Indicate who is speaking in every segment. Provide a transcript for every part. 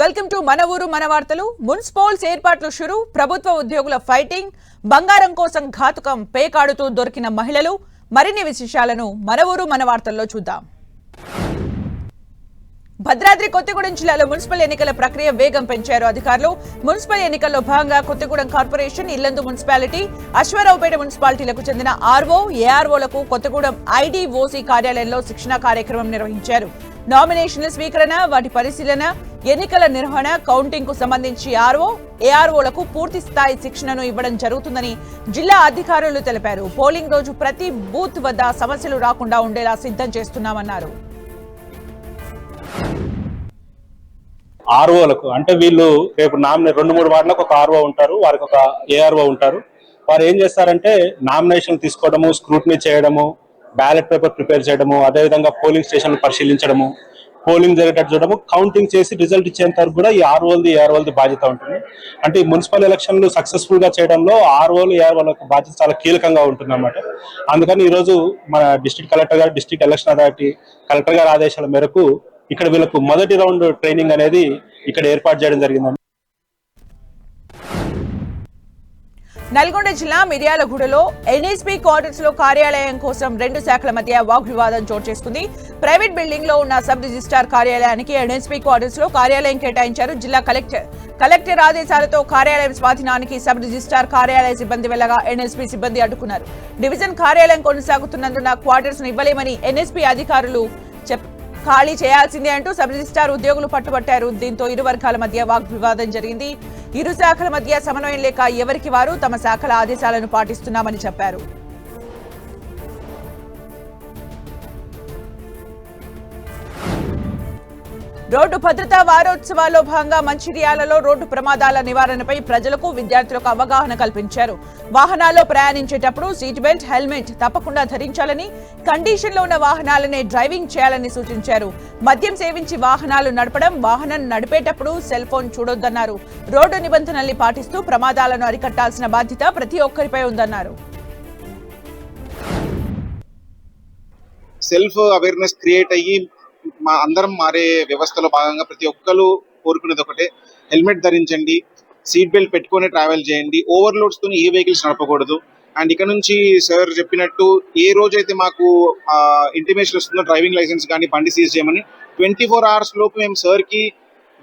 Speaker 1: Welcome to మన ఊరు మన వార్తలు. మున్సిపల్స్ ఏర్పాట్లు షురు. ప్రభుత్వ ఉద్యోగుల ఫైటింగ్. బంగారం కోసం ఘాతుకం పేకాడుతూ దొరికిన మహిళలు. మరిన్ని విశేషాలను మన ఊరు మన వార్తల్లో చూద్దాం. భద్రాద్రి కొత్తగూడెం జిల్లాలో మున్సిపల్ ఎన్నికల ప్రక్రియ వేగం పెంచారు అధికారులు. మున్సిపల్ ఎన్నికల్లో భాగంగా కొత్తగూడెం కార్పొరేషన్ ఇల్లందు మున్సిపాలిటీ అశ్వారావుపేట మున్సిపాలిటీలకు చెందిన ఆర్ఓ ఏఆర్ఓలకు కొత్తగూడెం ఐడీఓసీ కార్యాలయంలో శిక్షణా కార్యక్రమం నిర్వహించారు. నామినేషన్ల స్వీకరణ వాటి పరిశీలన ఎన్నికల నిర్వహణ కౌంటింగ్కు సంబంధించి ఆర్ఓ ఏఆర్ఓలకు పూర్తి స్థాయి శిక్షణను ఇవ్వడం జరుగుతుందని జిల్లా అధికారులు తెలిపారు. పోలింగ్ రోజు ప్రతి బూత్ వద్ద సమస్యలు రాకుండా ఉండేలా సిద్ధం చేస్తున్నామన్నారు.
Speaker 2: ఆర్ఓలకు అంటే వీళ్ళు రేపు నామినే రెండు మూడు వార్డులకు ఒక ఆర్ఓ ఉంటారు వారికి ఒక ఏఆర్ఓ ఉంటారు. వారు ఏం చేస్తారంటే నామినేషన్ తీసుకోవడము స్క్రూటినీ చేయడము బ్యాలెట్ పేపర్ ప్రిపేర్ చేయడము అదేవిధంగా పోలింగ్ స్టేషన్ పరిశీలించడము పోలింగ్ జరిగేటట్టు చూడము కౌంటింగ్ చేసి రిజల్ట్ ఇచ్చేంత వరకు కూడా ఈ ఆర్ఓలది ఏఆర్ఓలది బాధ్యత ఉంటుంది. అంటే ఈ మున్సిపల్ ఎలక్షన్లు సక్సెస్ఫుల్గా చేయడంలో ఆర్ఓలు ఏఆర్ఓల యొక్క బాధ్యత చాలా కీలకంగా ఉంటుంది అన్నమాట అందుకని ఈ రోజు మన డిస్ట్రిక్ట్ కలెక్టర్ గారు డిస్ట్రిక్ట్ ఎలక్షన్ అథారిటీ కలెక్టర్ గారి ఆదేశాల మేరకు ఇక్కడ వీళ్ళకు మొదటి రౌండ్ ట్రైనింగ్ అనేది ఇక్కడ ఏర్పాటు చేయడం జరిగిందండి
Speaker 1: నల్గొండ జిల్లా మిర్యాలగూడలో ఎన్ఎస్పీ క్వార్టర్స్లో కార్యాలయం కోసం రెండు శాఖల మధ్య వాగ్వివాదం చోటు చేసుకుంది. ప్రైవేట్ బిల్డింగ్లో ఉన్న సబ్ రిజిస్ట్రార్ కార్యాలయానికి ఎన్ఎస్పీ క్వార్టర్స్లో కార్యాలయం కేటాయించారు జిల్లా కలెక్టర్. కలెక్టర్ ఆదేశాలతో కార్యాలయం స్వాధీనానికి సబ్ రిజిస్ట్రార్ కార్యాలయ సిబ్బంది వెళ్ళగా ఎన్ఎస్పీ సిబ్బంది అడ్డుకున్నారు. డివిజన్ కార్యాలయం కొనసాగుతున్నందున క్వార్టర్స్ ఇవ్వలేమని ఎన్ఎస్పీ అధికారులు చెప్పారు ఖాళీ చేయాల్సిందే అంటూ సబ్ రిజిస్టార్ ఉద్యోగులు పట్టుబట్టారు. దీంతో ఇరు వర్గాల మధ్య వాగ్వివాదం జరిగింది. ఇరు శాఖల మధ్య సమన్వయం లేక ఎవరికి వారు తమ శాఖల ఆదేశాలను పాటిస్తున్నామని చెప్పారు. రోడ్డు భద్రతా వారోత్సవాల్లో భాగంగా మంచిర్యాలలో రోడ్డు ప్రమాదాల నివారణపై ప్రజలకు విద్యార్థులకు అవగాహన కల్పించారు. వాహనాల్లో ప్రయాణించేటప్పుడు సీట్ బెల్ట్ హెల్మెట్ తప్పకుండా ధరించాలని కండిషన్లో ఉన్న వాహనాలనే డ్రైవింగ్ చేయాలని సూచించారు. మద్యం సేవించి వాహనాలు నడపడం వాహనం నడిపేటప్పుడు సెల్ ఫోన్ చూడొద్దన్నారు. రోడ్డు నిబంధనల్ని పాటిస్తూ ప్రమాదాలను అరికట్టాల్సిన బాధ్యత ప్రతి ఒక్కరిపై ఉందన్నారు.
Speaker 3: సెల్ఫ్ అవేర్నెస్ క్రియేట్ అయ్యి మా అందరం మారే వ్యవస్థలో భాగంగా ప్రతి ఒక్కరు కోరుకునేది ఒకటే. హెల్మెట్ ధరించండి సీట్ బెల్ట్ పెట్టుకొని ట్రావెల్ చేయండి ఓవర్లోడ్స్తో ఏ వెహికల్స్ నడపకూడదు. అండ్ ఇక్కడ నుంచి సార్ చెప్పినట్టు ఏ రోజైతే మాకు ఇంటిమేషన్ వస్తుందో డ్రైవింగ్ లైసెన్స్ కానీ బండి సీజ్ చేయమని ట్వంటీ ఫోర్ అవర్స్ లోపు మేము సార్కి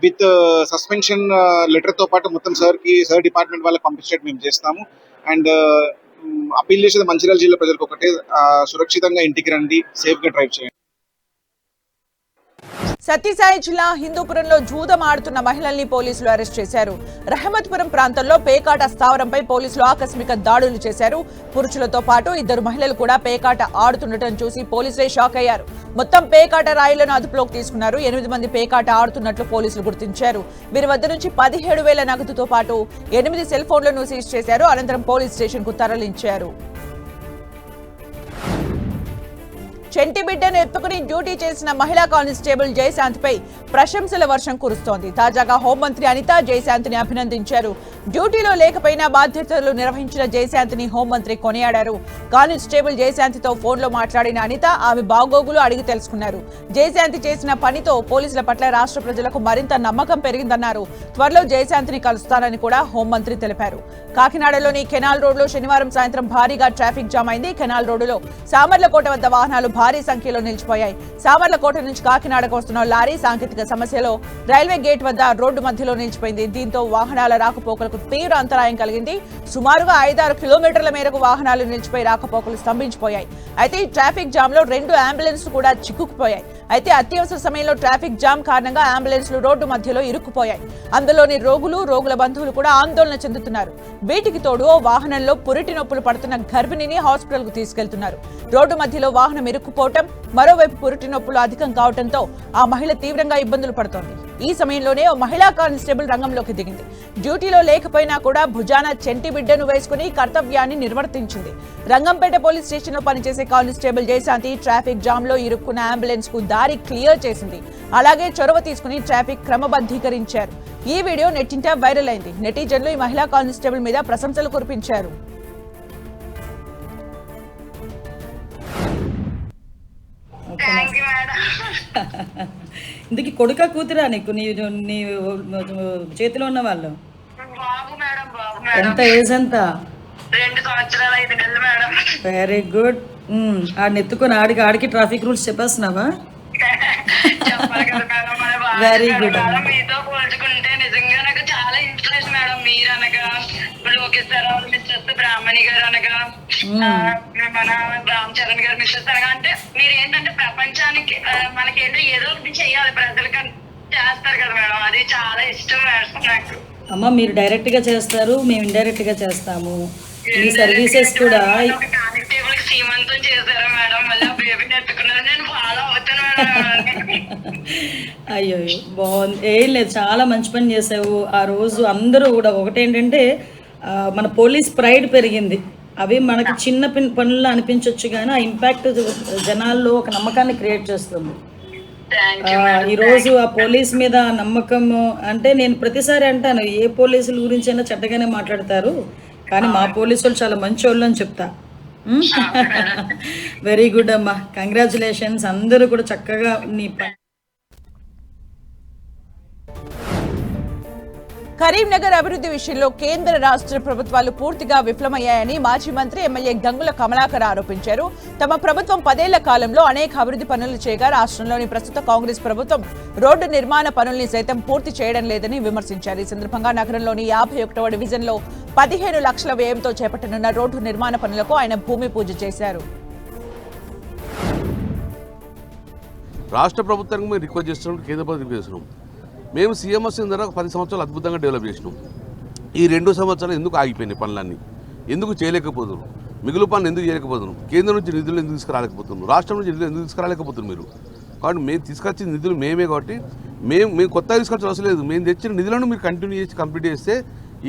Speaker 3: విత్ సస్పెన్షన్ లెటర్తో పాటు మొత్తం సార్కి సార్ డిపార్ట్మెంట్ వాళ్ళకి పంపించేట్టు మేము చేస్తాము. అండ్ అప్పీల్ చేసేది మంచిర్యాల జిల్లా ప్రజలకు ఒకటే సురక్షితంగా ఇంటికి రండి సేఫ్గా డ్రైవ్ చేయండి.
Speaker 1: సత్యసాయి జిల్లా హిందూపురంలో జూదం ఆడుతున్న మహిళల్ని పోలీసులు అరెస్ట్ చేశారు. రహమత్పురం ప్రాంతంలో పేకాట స్థావరంపై పోలీసులు ఆకస్మిక దాడులు చేశారు. పురుషులతో పాటు ఇద్దరు మహిళలు కూడా పేకాట ఆడుతుండటం చూసి పోలీసులే షాక్ అయ్యారు. మొత్తం పేకాట రాయిలను అదుపులోకి తీసుకున్నారు. ఎనిమిది మంది పేకాట ఆడుతున్నట్లు పోలీసులు గుర్తించారు. వీరి వద్ద నుంచి పదిహేడు వేల నగదుతో పాటు ఎనిమిది సెల్ ఫోన్లను సీజ్ చేశారు. అనంతరం పోలీస్ స్టేషన్కు తరలించారు. చెంటి బిడ్డను ఎత్తుకుని డ్యూటీ చేసిన మహిళా కానిస్టేబుల్ జయశాంత్పై ప్రశంసల వర్షం కురుస్తోంది. తాజాగా హోంమంత్రి అనిత జయశాంత్ని అభినందించారు. డ్యూటీలో లేకపోయినా బాధ్యతలు నిర్వహించిన జయశాంత్ని హోంమంత్రి కొనియాడారు. కానిస్టేబుల్ జయశాంతితో ఫోన్లో మాట్లాడిన అనిత ఆమె బాగోగులు అడిగి తెలుసుకున్నారు. జయశాంతి చేసిన పనితో పోలీసుల పట్ల రాష్ట్ర ప్రజలకు మరింత నమ్మకం పెరిగిందన్నారు. త్వరలో జయశాంతిని కలుస్తానని కూడా హోంమంత్రి తెలిపారు. కాకినాడలోని కెనాల్ రోడ్లో శనివారం సాయంత్రం భారీగా ట్రాఫిక్ జామ్ అయింది. కెనాల్ రోడ్డులో సామర్లకోట వద్ద వాహనాలు భారీ సంఖ్యలో నిలిచిపోయాయి. సామర్లకోట నుంచి కాకినాడకు వస్తున్న లారీ సాంకేతిక సమస్యలో రైల్వే గేట్ వద్ద రోడ్డు మధ్యలో నిలిచిపోయింది. దీంతో వాహనాల రాకపోకలకు తీవ్ర అంతరాయం కలిగింది. సుమారుగా ఐదారు కిలోమీటర్ల మేరకు వాహనాలు నిలిచిపోయి రాకపోకలు స్తంభించిపోయాయి. అయితే ఈ ట్రాఫిక్ జామ్లో రెండు అంబులెన్స్ కూడా చిక్కుకుపోయాయి. అయితే అత్యవసర సమయంలో ట్రాఫిక్ జామ్ కారణంగా అంబులెన్స్లు రోడ్డు మధ్యలో ఇరుక్కుపోయాయి. అందులోని రోగులు రోగుల బంధువులు కూడా ఆందోళన చెందుతున్నారు. వీటికి తోడు వాహనంలో పురిటి నొప్పులు పడుతున్న గర్భిణిని హాస్పిటల్కు తీసుకెళ్తున్నారు. రోడ్డు మధ్యలో వాహనం ఇరుక్కు ఇరుక్కుపోవటం మరోవైపు పురిటి నొప్పులు అధికం కావడంతో ఆ మహిళ తీవ్రంగా ఇబ్బందులు పడుతోంది. ఈ సమయంలోనే ఓ మహిళా కానిస్టేబుల్ రంగంలోకి దిగింది. డ్యూటీలో లేకపోయినా కూడా భుజాన చెంటి బిడ్డను వేసుకుని కర్తవ్యాన్ని నిర్వర్తించింది. రంగంపేట పోలీస్ స్టేషన్లో పనిచేసే కానిస్టేబుల్ జయశాంతి ట్రాఫిక్ జామ్లో ఇరుక్కున్న అంబులెన్స్కు దారి క్లియర్ చేసింది. అలాగే చొరవ తీసుకుని ట్రాఫిక్ క్రమబద్ధీకరించారు. ఈ వీడియో నెట్టింట వైరల్ అయింది. నెటిజన్లు ఈ మహిళా కానిస్టేబుల్ మీద ప్రశంసలు కురిపించారు.
Speaker 4: ఇందుకు కొడుక కూతురా నీకు? నీ నీ చేతిలో ఉన్న వాళ్ళు? ఎంత ఏజ్ ఎంత వెరీ గుడ్ ఆడిని ఎత్తుకొని ఆడికి ఆడికి ట్రాఫిక్ రూల్స్ చెప్పేస్తున్నావా? good.
Speaker 5: మేడం, మీతో పోల్చుకుంటే నిజంగా నాకు చాలా ఇన్స్పిరేషన్ మేడం మీరు అనగా బ్రాహ్మణి గారు అనగా మన రామ్ చరణ్ గారు మిస్సెస్ అనగా అంటే మీరు ఏంటంటే ప్రపంచానికి మనకేంటో ఏదో ఒకటి చెయ్యాలి ప్రజలకి చేస్తారు కదా మేడం. అది చాలా ఇష్టం మేడం నాకు.
Speaker 4: అమ్మ మీరు డైరెక్ట్గా చేస్తారు మేము ఇండైరెక్ట్గా చేస్తాము. మీ సర్వీసెస్ కూడా
Speaker 5: సీమంతం చేశారు మేడం? మళ్ళీ బేబీని ఎత్తుకున్నారు. నేను ఫాలో అవుతాను
Speaker 4: అయ్యో బాగుంది. ఏం లేదు చాలా మంచి పని చేసావు. ఆ రోజు అందరూ కూడా ఒకటేంటంటే మన పోలీస్ ప్రైడ్ పెరిగింది. అవి మనకి చిన్న పిన్ పనుల్లో అనిపించవచ్చు కానీ ఆ ఇంపాక్ట్ జనాల్లో ఒక నమ్మకాన్ని క్రియేట్ చేస్తుంది. ఈరోజు ఆ పోలీస్ మీద నమ్మకం అంటే నేను ప్రతిసారి అంటాను ఏ పోలీసుల గురించి అయినా చెడ్డగానే మాట్లాడతారు కానీ మా పోలీసులు చాలా మంచి వాళ్ళు అని చెప్తా. వెరీ గుడ్ అమ్మా. కంగ్రాచులేషన్స్ అందరూ కూడా చక్కగా నీ
Speaker 1: కరీంనగర్ అభివృద్ధి విషయంలో కేంద్ర రాష్ట్ర ప్రభుత్వాలు పూర్తిగా విఫలమయ్యాయని మాజీ మంత్రి ఎమ్మెల్యే గంగుల కమలాకర్ ఆరోపించారు. తమ ప్రభుత్వం పదేళ్ళ కాలంలో అనేక అభివృద్ధి పనులు చేయగా రాష్ట్రంలోని ప్రస్తుత కాంగ్రెస్ ప్రభుత్వం రోడ్డు నిర్మాణ పనుల్ని సైతం పూర్తి చేయడం లేదని విమర్శించారు. ఈ సందర్భంగా నగరంలోని యాభై ఒకటవ డివిజన్లో పదిహేను లక్షల వ్యయంతో చేపట్టనున్న రోడ్డు నిర్మాణ పనులకు ఆయన భూమి పూజ చేశారు.
Speaker 6: రాష్ట్ర ప్రభుత్వానికి మేము రిక్వెస్ట్ చేస్తున్నాం కేంద్ర ప్రభుత్వం రిక్వెస్ట్ చేస్తున్నాం. మేము సీఎం వచ్చిన తర్వాత పది సంవత్సరాలు అద్భుతంగా డెవలప్ చేసినాం. ఈ రెండు సంవత్సరాలు ఎందుకు ఆగిపోయినాయి పనులన్నీ? ఎందుకు చేయలేకపోదురు మిగులు పనులు ఎందుకు చేయలేకపోతున్నాం కేంద్రం నుంచి నిధులు ఎందుకు తీసుకురాలేకపోతున్నాం రాష్ట్రం నుంచి నిధులు ఎందుకు తీసుకురాలేకపోతున్నారు మీరు? కాబట్టి మేము తీసుకొచ్చిన నిధులు మేమే కాబట్టి మేము మేము కొత్తగా తీసుకొచ్చిన అవసరం లేదు. మేము తెచ్చిన నిధులను మీరు కంటిన్యూ చేసి కంప్లీట్ చేస్తే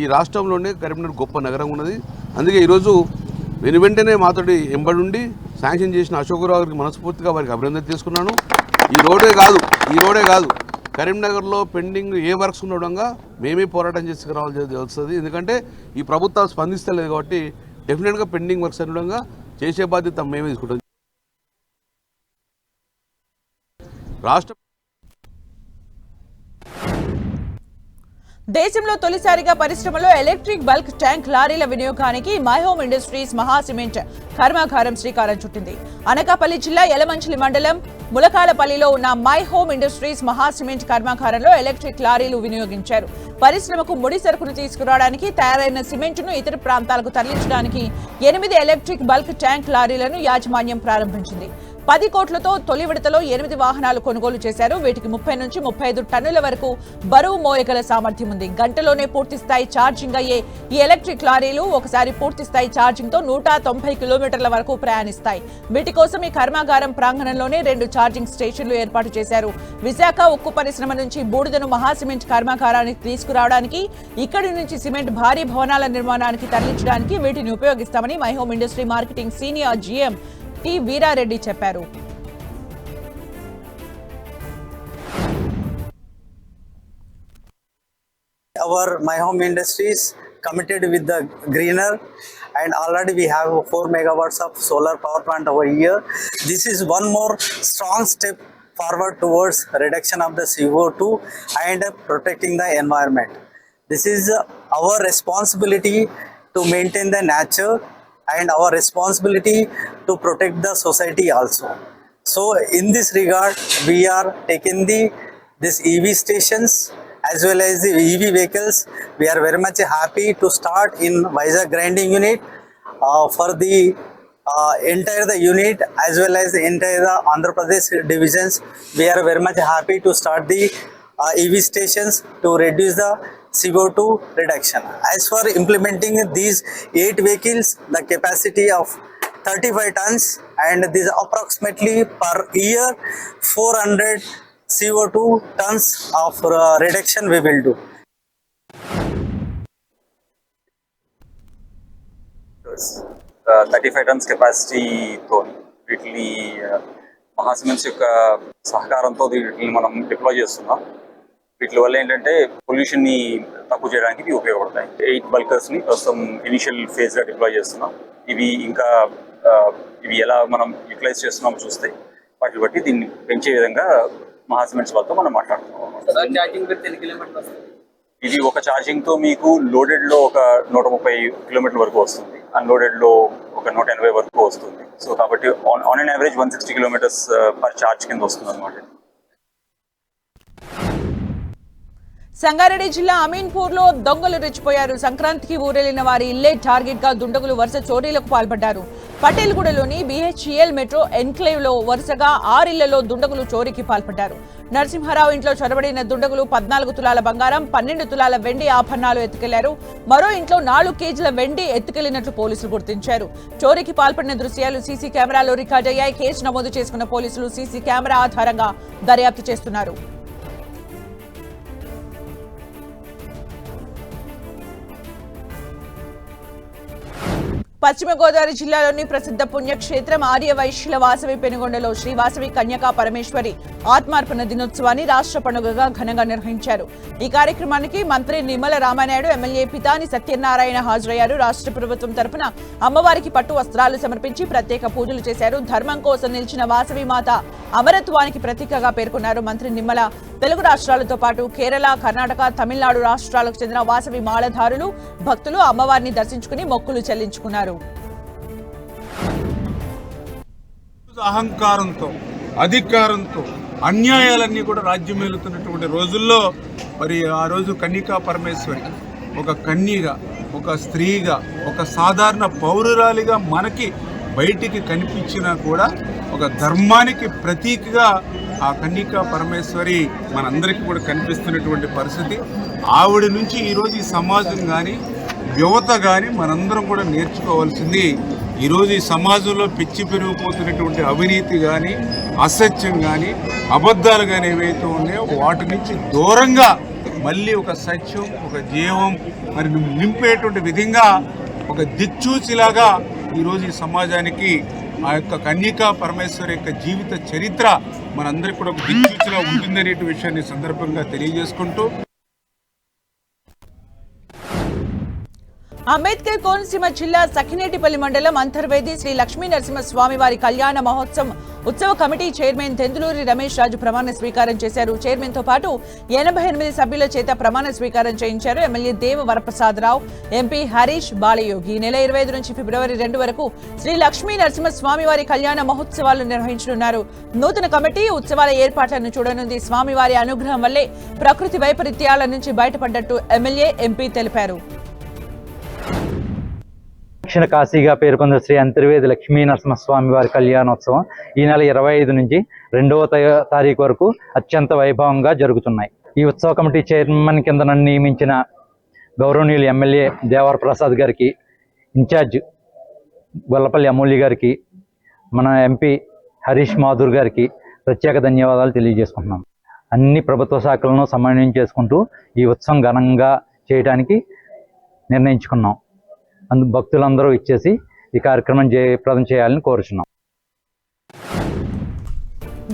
Speaker 6: ఈ రాష్ట్రంలోనే కరీంనగర్ గొప్ప నగరం ఉన్నది. అందుకే ఈరోజు వెను వెంటనే మాతోటి ఎంబడుండి ఉండి శాంక్షన్ చేసిన అశోకరావు గారికి మనస్ఫూర్తిగా వారికి అభినందన తీసుకున్నాను ఈ రోడే కాదు ఈ రోడే కాదు. కరీంనగర్లో పెండింగ్ ఏ వర్క్స్ ఉండడంగా మేమే పోరాటం చేసుకురావాల్సి వస్తుంది ఎందుకంటే ఈ ప్రభుత్వాలు స్పందిస్తలేదు కాబట్టి డెఫినెట్గా పెండింగ్ వర్క్స్ ఉండడంగా చేసే బాధ్యత మేమే తీసుకుంటాం. రాష్ట్ర
Speaker 1: దేశంలో తొలిసారిగా పరిశ్రమలో ఎలక్ట్రిక్ బల్క్ ట్యాంక్ లారీల వినియోగానికి My Home Industries Maha cement కర్మాగారం శ్రీకారం చుట్టింది. అనకాపల్లి జిల్లా యలమంచిలి మండలం ములకాలపల్లిలో ఉన్న My Home Industries Maha cement కర్మాగారంలో ఎలక్ట్రిక్ లారీలు వినియోగించారు. పరిశ్రమకు ముడి సరుకును తీసుకురావడానికి తయారైన సిమెంట్ను ఇతర ప్రాంతాలకు తరలించడానికి ఎనిమిది ఎలక్ట్రిక్ బల్క్ ట్యాంక్ లారీలను యాజమాన్యం ప్రారంభించింది. పది కోట్లతో తొలి విడతలో ఎనిమిది వాహనాలు కొనుగోలు చేశారు. వీటికి ముప్పై నుంచి ముప్పై ఐదు టన్నుల వరకు బరువు మోయగల సామర్థ్యం ఉంది. గంటలోనే పూర్తి స్థాయి ఛార్జింగ్ అయ్యే ఈ ఎలక్ట్రిక్ లారీలు ఒకసారి పూర్తి స్థాయి ఛార్జింగ్తో నూట తొంభై కిలోమీటర్ల వరకు ప్రయాణిస్తాయి. వీటి కోసం ఈ కర్మాగారం ప్రాంగణంలోనే రెండు ఛార్జింగ్ స్టేషన్లు ఏర్పాటు చేశారు. విశాఖ ఉక్కు పరిశ్రమ నుంచి బూడిదను మహాసిమెంట్ కర్మాగారానికి తీసుకురావడానికి ఇక్కడి నుంచి సిమెంట్ భారీ భవనాల నిర్మాణానికి తరలించడానికి వీటిని ఉపయోగిస్తామని My Home industry marketing senior GM T Veerareddy చెప్పారు
Speaker 7: our my home industries committed with the greener and already we have 4 megawatts of solar power plant over here this is one more strong step forward towards reduction of the co2 and protecting the environment this is uh, our responsibility to maintain the nature and our responsibility to protect the society also so in this regard we are taking the this ev stations as well as the EV vehicles. We are very much happy to start in Vizag grinding unit uh, for the uh, entire the unit as well as the entire the Andhra Pradesh divisions. We are very much happy to start the uh, EV stations to reduce the CO2 reduction. As for implementing these eight vehicles, the capacity of 35 tons and this approximately per year 400 CO2 tons of uh, reduction we will do.
Speaker 8: Thirty five tons కెపాసిటీతో వీటిని uh, మహాసిమెంట్స్ యొక్క సహకారంతో వీటిని మనం deploy చేస్తున్నాం. వీటి వల్ల ఏంటంటే పొల్యూషన్ని తక్కువ చేయడానికి ఇవి ఉపయోగపడతాయి. ఎయిట్ బల్కర్స్ని ప్రస్తుతం ఇనిషియల్ ఫేజ్గా డిప్లాయ్ చేస్తున్నాం. ఇవి ఇంకా ఇవి ఎలా మనం యూటిలైజ్ చేస్తున్నాం చూస్తే వాటిని బట్టి దీన్ని పెంచే విధంగా మహాసిమెంట్స్ వాళ్ళతో మనం మాట్లాడుతున్నాం. ఇది ఒక ఛార్జింగ్తో మీకు లోడెడ్లో ఒక నూట ముప్పై కిలోమీటర్ల వరకు వస్తుంది. అన్లోడెడ్లో ఒక నూట ఎనభై వరకు వస్తుంది. సో కాబట్టి on on and average one sixty kilometres per charge కింద వస్తుంది అనమాట
Speaker 1: సంగారెడ్డి జిల్లా అమీన్పూర్లో దొంగలు రెచ్చిపోయారు. సంక్రాంతికి ఊరెళ్ళిన వారి ఇల్లే టార్గెట్గా దుండగులు వరుస చోరీలకు పాల్పడ్డారు. పటేల్గూడలోని బిహెచ్ఈఎల్ మెట్రో ఎన్క్లేవ్లో వరుసగా ఆరిళ్ళలో దుండగులు చోరీకి పాల్పడ్డారు. నరసింహారావు ఇంట్లో చొరబడిన దుండగులు పద్నాలుగు తులాల బంగారం పన్నెండు తులాల వెండి ఆభరణాలు ఎత్తుకెళ్ళారు. మరో ఇంట్లో నాలుగు కేజీల వెండి ఎత్తుకెళ్ళినట్లు పోలీసులు గుర్తించారు. చోరీకి పాల్పడిన దృశ్యాలు సీసీ కెమెరాలో రికార్డయ్యాయి కేసు నమోదు చేసుకున్న పోలీసులు సీసీ కెమెరా ఆధారంగా దర్యాప్తు చేస్తున్నారు. పశ్చిమ గోదావరి జిల్లాలోని ప్రసిద్ధ పుణ్యక్షేత్రం ఆర్య వైశ్యుల వాసవి పెనుగొండలో శ్రీ వాసవి కన్యకా పరమేశ్వరి ఆత్మార్పణ దినోత్సవాన్ని రాష్ట్ర పండుగగా ఘనంగా నిర్వహించారు. ఈ కార్యక్రమానికి మంత్రి నిమ్మల రామానాయుడు ఎమ్మెల్యే పితాని సత్యనారాయణ హాజరయ్యారు. రాష్ట్ర ప్రభుత్వం తరపున అమ్మవారికి పట్టు వస్త్రాలు సమర్పించి ప్రత్యేక పూజలు చేశారు. ధర్మం కోసం నిలిచిన వాసవి మాత అమరత్వానికి ప్రతీకగా పేర్కొన్నారు మంత్రి నిమ్మల తెలుగు రాష్ట్రాలతో పాటు కేరళ కర్ణాటక తమిళనాడు రాష్ట్రాలకు చెందిన వాసవి మాలధారులు భక్తులు అమ్మవారిని దర్శించుకుని మొక్కులు చెల్లించుకున్నారు.
Speaker 9: అహంకారంతో అధికారంతో అన్యాయాలన్నీ కూడా రాజ్యం ఏలుతున్నటువంటి రోజుల్లో మరి ఆ రోజు కన్నికా పరమేశ్వరి ఒక కన్యగా ఒక స్త్రీగా ఒక సాధారణ పౌరురాలిగా మనకి బయటికి కనిపించినా కూడా ఒక ధర్మానికి ప్రతీకగా ఆ కన్నికా పరమేశ్వరి మనందరికీ కూడా కనిపిస్తున్నటువంటి పరిస్థితి. ఆవిడ నుంచి ఈరోజు ఈ సమాజం కానీ యువత కానీ మనందరం కూడా నేర్చుకోవాల్సింది ఈరోజు ఈ సమాజంలో పిచ్చి పెరిగిపోతున్నటువంటి అవినీతి కానీ అసత్యం కానీ అబద్ధాలు కానీ ఏవైతే ఉన్నాయో వాటి నుంచి దూరంగా మళ్ళీ ఒక సత్యం ఒక జీవం మరి నింపేటువంటి విధంగా ఒక దిక్చూచిలాగా ఈరోజు ఈ సమాజానికి ఆ యొక్క కన్యకా పరమేశ్వరి యొక్క జీవిత చరిత్ర మనందరికీ కూడా ఒక దిక్చూచిలా ఉంటుందనే విషయాన్ని సందర్భంగా తెలియజేసుకుంటూ
Speaker 1: అంబేద్కర్ కోనసీమ జిల్లా సఖినేటిపల్లి మండలం అంతర్వేది శ్రీ లక్ష్మీ నరసింహస్వామి వారి కళ్యాణ మహోత్సవం ఉత్సవ కమిటీ చైర్మన్ తెందులూరి రమేష్ రాజు ప్రమాణ స్వీకారం చేశారు. చైర్మన్తో పాటు ఎనభై ఎనిమిది సభ్యుల చేత ప్రమాణ స్వీకారం చేయించారు. ఎమ్మెల్యే దేవ వరప్రసాదరావు ఎంపీ హరీష్ బాలయోగి. నెల ఇరవై ఐదు నుంచి ఫిబ్రవరి రెండు వరకు శ్రీ లక్ష్మీ నరసింహస్వామి వారి కళ్యాణ మహోత్సవాలు నిర్వహించనున్నారు. నూతన కమిటీ ఉత్సవాల ఏర్పాట్లను చూడనుంది. స్వామివారి అనుగ్రహం వల్లే ప్రకృతి వైపరీత్యాల నుంచి బయటపడ్డట్టు ఎమ్మెల్యే ఎంపీ తెలిపారు.
Speaker 10: దక్షిణ కాశీగా పేర్కొన్న శ్రీ అంతర్వేది లక్ష్మీ నరసింహస్వామి వారి కళ్యాణోత్సవం ఈ నెల ఇరవై ఐదు నుంచి రెండవ తారీఖు వరకు అత్యంత వైభవంగా జరుగుతున్నాయి. ఈ ఉత్సవ కమిటీ చైర్మన్ కింద నన్ను నియమించిన గౌరవనీయులు ఎమ్మెల్యే దేవర ప్రసాద్ గారికి ఇన్ఛార్జ్ గొల్లపల్లి అమూల్య గారికి మన ఎంపీ హరీష్ మాధుర్ గారికి ప్రత్యేక ధన్యవాదాలు తెలియజేసుకుంటున్నాం. అన్ని ప్రభుత్వ శాఖలను సమన్వయం చేసుకుంటూ ఈ ఉత్సవం ఘనంగా చేయడానికి నిర్ణయించుకున్నాం. అందు భక్తులందరూ ఇచ్చేసి ఈ కార్యక్రమం జయప్రదం చేయాలని కోరుచున్నాం.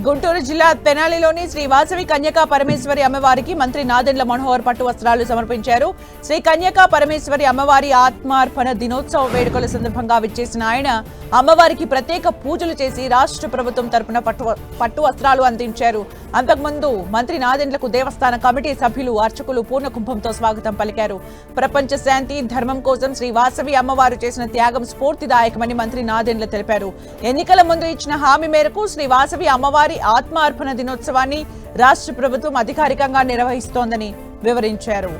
Speaker 1: గుంటూరు జిల్లా తెనాలిలోని శ్రీ వాసవి కన్యకా పరమేశ్వరి అమ్మవారికి మంత్రి నాదెండ్ల మనోహర్ పట్టు వస్త్రాలు సమర్పించారు. శ్రీ కన్యకా పరమేశ్వరి అమ్మవారి ఆత్మార్పణ దినోత్సవ వేడుకల సందర్భంగా విచ్చేసిన ఆయన అమ్మవారికి ప్రత్యేక పూజలు చేసి రాష్ట్ర ప్రభుత్వం తరపున పట్టు పట్టు వస్త్రాలు అందించారు. అంతకుముందు మంత్రి నాదెండ్లకు దేవస్థాన కమిటీ సభ్యులు అర్చకులు పూర్ణ కుంభంతో స్వాగతం పలికారు. ప్రపంచ శాంతి ధర్మం కోసం శ్రీ వాసవి అమ్మవారు చేసిన త్యాగం స్ఫూర్తిదాయకమని మంత్రి నాదెండ్ల తెలిపారు. ఎన్నికల ముందు ఇచ్చిన హామీ మేరకు శ్రీ వాసవి అమ్మవారి ఆత్మార్పణ దినోత్సవాన్ని రాష్ట్ర ప్రభుత్వం అధికారికంగా నిర్వహిస్తోందని వివరించారు.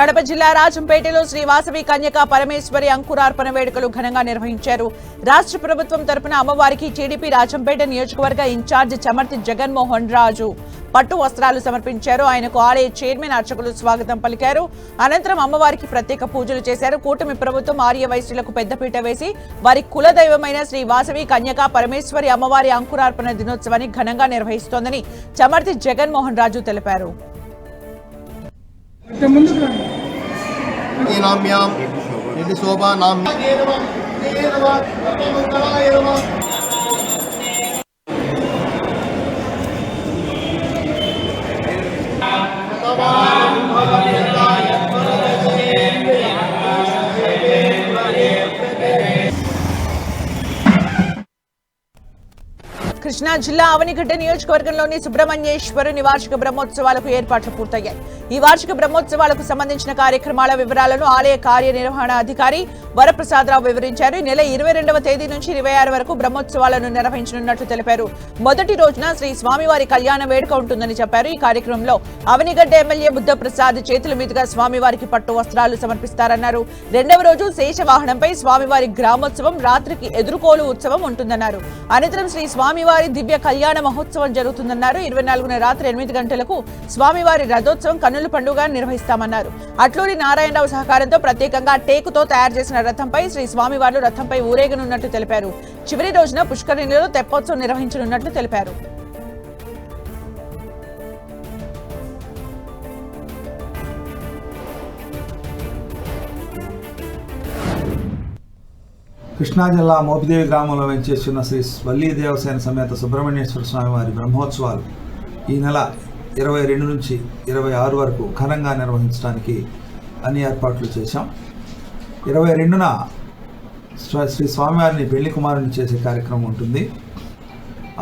Speaker 1: కడప జిల్లా రాజంపేటలో శ్రీ వాసవి కన్యకా పరమేశ్వరి అంకురార్పణ వేడుకలు ఘనంగా నిర్వహించారు. రాష్ట్ర ప్రభుత్వం తరపున అమ్మవారికి టీడీపీ రాజంపేట నియోజకవర్గ ఇన్ఛార్జ్ చమర్తి జగన్మోహన్ రాజు పట్టు వస్త్రాలు సమర్పించారు. ఆయనకు ఆలయ చైర్మన్ అర్చకులు స్వాగతం పలికారు. అనంతరం అమ్మవారికి ప్రత్యేక పూజలు చేశారు. కూటమి ప్రభుత్వం ఆర్య వైశ్యులకు పెద్దపీట వేసి వారి కులదైవమైన శ్రీ వాసవి కన్యకా పరమేశ్వరి అమ్మవారి అంకురార్పణ దినోత్సవాన్ని ఘనంగా నిర్వహిస్తోందని చమర్తి జగన్మోహన్ రాజు తెలిపారు.
Speaker 11: నామ్యాం. ఇది శోభా? నామ్య.
Speaker 1: కృష్ణా జిల్లా అవనిగడ్డ నియోజకవర్గంలోని సుబ్రహ్మణ్యేశ్వరుని నివార్షిక బ్రహ్మోత్సవాలకు ఏర్పాట్లు పూర్తయ్యాయి. ఈ వార్షిక బ్రహ్మోత్సవాలకు సంబంధించిన కార్యక్రమాల వివరాలను ఆలయ కార్యనిర్వహణ అధికారి వరప్రసాదరావు వివరించారు. ఈ నెల ఇరవై రెండవ తేదీ నుంచి ఇరవై ఆరు వరకు బ్రహ్మోత్సవాలను నిర్వహించనున్నట్లు తెలిపారు. మొదటి రోజున శ్రీ స్వామివారి కళ్యాణ వేడుక ఉంటుందని చెప్పారు. ఈ కార్యక్రమంలో అవనిగడ్డ ఎమ్మెల్యే బుద్ధప్రసాద్ చేతుల మీదుగా స్వామివారికి పట్టు వస్త్రాలు సమర్పిస్తారన్నారు. రెండవ రోజు శేషవాహనంపై స్వామివారి గ్రామోత్సవం రాత్రికి ఎదుర్కోలు ఉత్సవం ఉంటుందన్నారు. అనంతరం శ్రీ స్వామివారి దివ్య కళ్యాణ మహోత్సవం జరుగుతుందన్నారు. ఇరవై నాలుగున రాత్రి ఎనిమిది గంటలకు స్వామివారి రథోత్సవం కన్నుల పండుగ నిర్వహిస్తామన్నారు. అట్లూరి నారాయణరావు సహకారంతో ప్రత్యేకంగా టేకుతో తయారు చేసిన రథంపై శ్రీ స్వామివార్లు రథంపై ఊరేగనున్నట్లు తెలిపారు. చివరి రోజున పుష్కరిణిలో తెప్పోత్సవం నిర్వహించనున్నట్లు తెలిపారు.
Speaker 12: కృష్ణా జిల్లా మోపిదేవి గ్రామంలో వెంచేస్తున్న శ్రీ వల్లీ దేవసేన సమేత సుబ్రహ్మణ్యేశ్వర స్వామి వారి బ్రహ్మోత్సవాలు ఈ నెల ఇరవై రెండు నుంచి ఇరవై ఆరు వరకు ఘనంగా నిర్వహించడానికి అన్ని ఏర్పాట్లు చేశాం. ఇరవై రెండున శ్రీ స్వామివారిని పెళ్ళి కుమారుని చేసే కార్యక్రమం ఉంటుంది.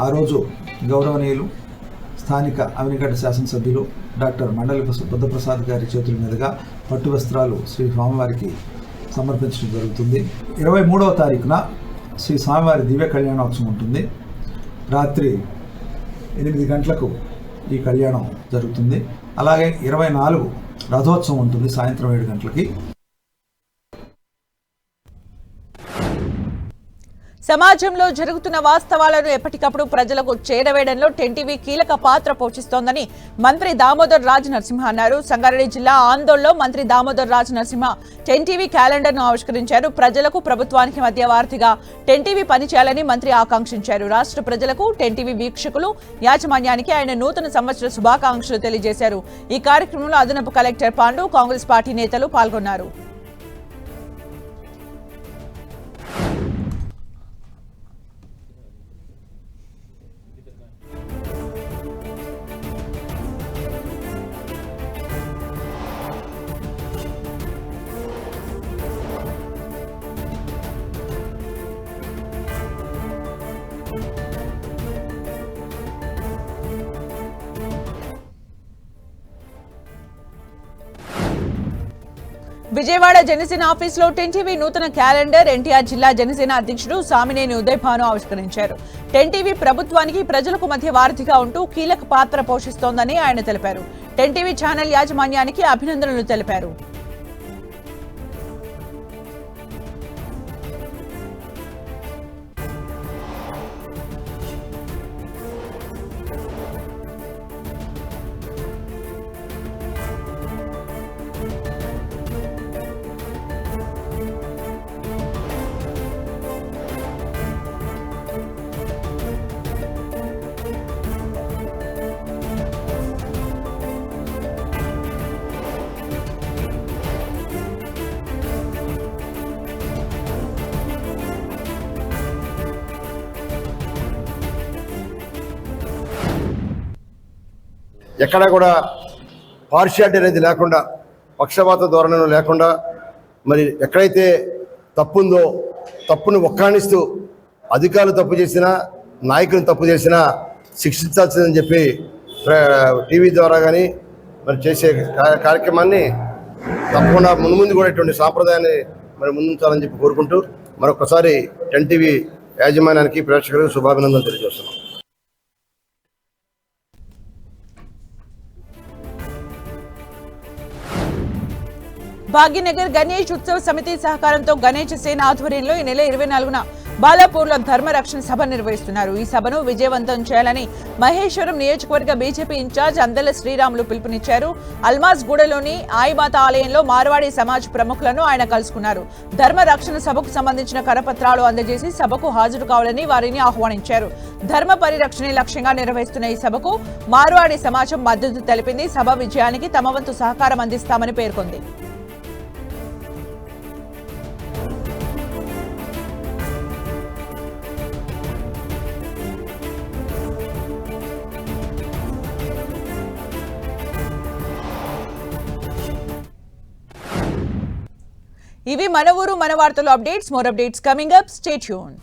Speaker 12: ఆ రోజు గౌరవనీయులు స్థానిక అవినిగడ్డ శాసనసభ్యులు డాక్టర్ మండలి బుద్ధప్రసాద్ గారి చేతుల మీదుగా పట్టు వస్త్రాలు శ్రీ స్వామివారికి సమర్పించడం జరుగుతుంది. ఇరవై మూడవ తారీఖున శ్రీ స్వామివారి దివ్య కళ్యాణోత్సవం ఉంటుంది. రాత్రి ఎనిమిది గంటలకు ఈ కళ్యాణం జరుగుతుంది. అలాగే ఇరవై నాలుగు రథోత్సవం ఉంటుంది సాయంత్రం ఏడు గంటలకి.
Speaker 1: సమాజంలో జరుగుతున్న వాస్తవాలను ఎప్పటికప్పుడు ప్రజలకు చేరవేయడంలో టెన్టీవీ కీలక పాత్ర పోషిస్తోందని మంత్రి దామోదర్ రాజ్ నరసింహ అన్నారు. సంగారెడ్డి జిల్లా ఆందోళనలో మంత్రి దామోదర్ రాజ్ నరసింహ టెన్టీవీ క్యాలెండర్ను ఆవిష్కరించారు. ప్రజలకు ప్రభుత్వానికి మధ్యవార్తిగా టెన్టీవీ పనిచేయాలని మంత్రి ఆకాంక్షించారు. రాష్ట్ర ప్రజలకు టెన్టీవీ వీక్షకులు యాజమాన్యానికి ఆయన నూతన సంవత్సర శుభాకాంక్షలు తెలియజేశారు. ఈ కార్యక్రమంలో అదనపు కలెక్టర్ పాండు కాంగ్రెస్ పార్టీ నేతలు పాల్గొన్నారు. విజయవాడ జనసేన ఆఫీసులో టెన్టీవీ నూతన క్యాలెండర్ ఎన్టీఆర్ జిల్లా జనసేన అధ్యక్షుడు సామినేని ఉదయభాను ఆవిష్కరించారు. టెన్టీవీ ప్రభుత్వానికి ప్రజలకు మధ్య వారధిగా ఉంటూ కీలక పాత్ర పోషిస్తోందని ఆయన తెలిపారు. టెన్టీవీ ఛానల్ యాజమాన్యానికి అభినందనలు తెలిపారు.
Speaker 11: ఎక్కడ కూడా పార్షియాలిటీ అనేది లేకుండా పక్షపాత ధోరణను లేకుండా మరి ఎక్కడైతే తప్పు ఉందో తప్పును ఒక్కాణిస్తూ అధికారులు తప్పు చేసినా నాయకులు తప్పు చేసినా శిక్షించాల్సిందని చెప్పి టీవీ ద్వారా కానీ మరి చేసే కార్యక్రమాన్ని తప్పకుండా ముందు కూడా ఇటువంటి సాంప్రదాయాన్ని మరి ముందుంచాలని చెప్పి కోరుకుంటూ మరొకసారి టెన్ టీవీ యాజమాన్యానికి ప్రేక్షకులకు శుభాభినందనలు తెలియజేస్తున్నాం.
Speaker 1: భాగ్యనగర్ గణేష్ ఉత్సవ సమితి సహకారంతో గణేష్ సేన ఆధ్వర్యంలో ఈ నెల ఇరవై నాలుగున బాలాపూర్లో ధర్మరక్షణ సభ నిర్వహిస్తున్నారు. ఈ సభను విజయవంతం చేయాలని మహేశ్వరం నియోజకవర్గ బీజేపీ ఇన్ఛార్జ్ అందల శ్రీరాములు పిలుపునిచ్చారు. అల్మాజ్ గూడలోని ఆయిమాత ఆలయంలో మార్వాడి సమాజ్ ప్రముఖులను ఆయన కలుసుకున్నారు. ధర్మరక్షణ సభకు సంబంధించిన కరపత్రాలు అందజేసి సభకు హాజరు కావాలని వారిని ఆహ్వానించారు. ధర్మ పరిరక్షణే లక్ష్యంగా నిర్వహిస్తున్న ఈ సభకు మార్వాడి సమాజం మద్దతు తెలిపింది. సభ విజయానికి తమ వంతు సహకారం అందిస్తామని పేర్కొంది. ఇవి మన ఊరు మన వార్తలు updates more updates coming up. Stay tuned